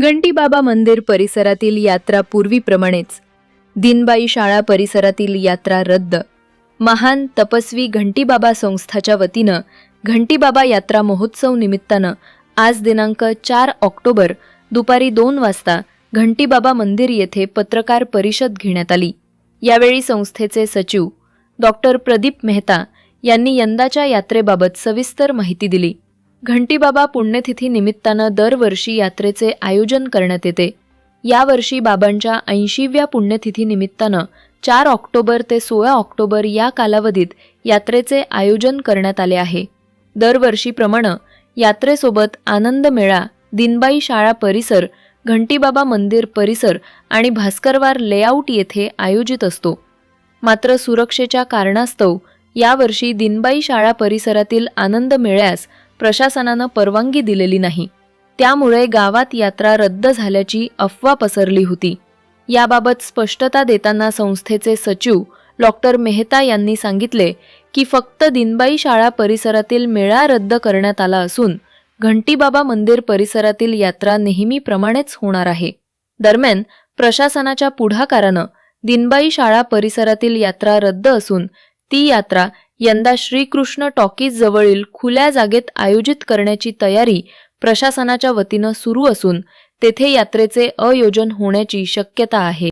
घंटीबाबा मंदिर परिसरातील यात्रा पूर्वीप्रमाणेच. दिनबाई शाळा परिसरातील यात्रा रद्द. महान तपस्वी घंटीबाबा संस्थाच्या वतीनं घंटीबाबा यात्रा महोत्सव निमित्तानं आज दिनांक चार ऑक्टोबर दुपारी दोन वाजता घंटीबाबा मंदिर येथे पत्रकार परिषद घेण्यात आली. यावेळी संस्थेचे सचिव डॉक्टर प्रदीप मेहता यांनी यंदाच्या यात्रेबाबत सविस्तर माहिती दिली. घंटीबाबा पुण्यतिथी निमित्तानं दरवर्षी यात्रेचे आयोजन करण्यात येते. यावर्षी बाबांच्या ऐंशीव्या पुण्यतिथी निमित्तानं चार ऑक्टोबर ते सोळा ऑक्टोबर या कालावधीत यात्रेचे आयोजन करण्यात आले आहे. दरवर्षीप्रमाणे यात्रेसोबत आनंद मेळा दिनबाई शाळा परिसर घंटीबाबा मंदिर परिसर आणि भास्करवार लेआउट येथे आयोजित असतो. मात्र सुरक्षेच्या कारणास्तव यावर्षी दिनबाई शाळा परिसरातील आनंद मेळ्यास प्रशासनानं परवानगी दिलेली नाही. त्यामुळे गावात यात्रा रद्द झाल्याची अफवा पसरली होती. याबाबत स्पष्टता देताना संस्थेचे सचिव डॉक्टर मेहता यांनी सांगितले की फक्त दिनबाई शाळा परिसरातील मेळा रद्द करण्यात आला असून घंटीबाबा मंदिर परिसरातील यात्रा नेहमीप्रमाणेच होणार आहे. दरम्यान प्रशासनाच्या पुढाकारानं दिनबाई शाळा परिसरातील यात्रा रद्द असून ती यात्रा यंदा श्रीकृष्ण टॉकीज जवळील खुल्या जागेत आयोजित करण्याची तयारी प्रशासनाच्या वतीनं सुरू असून तेथे यात्रेचे अयोजन होण्याची शक्यता आहे.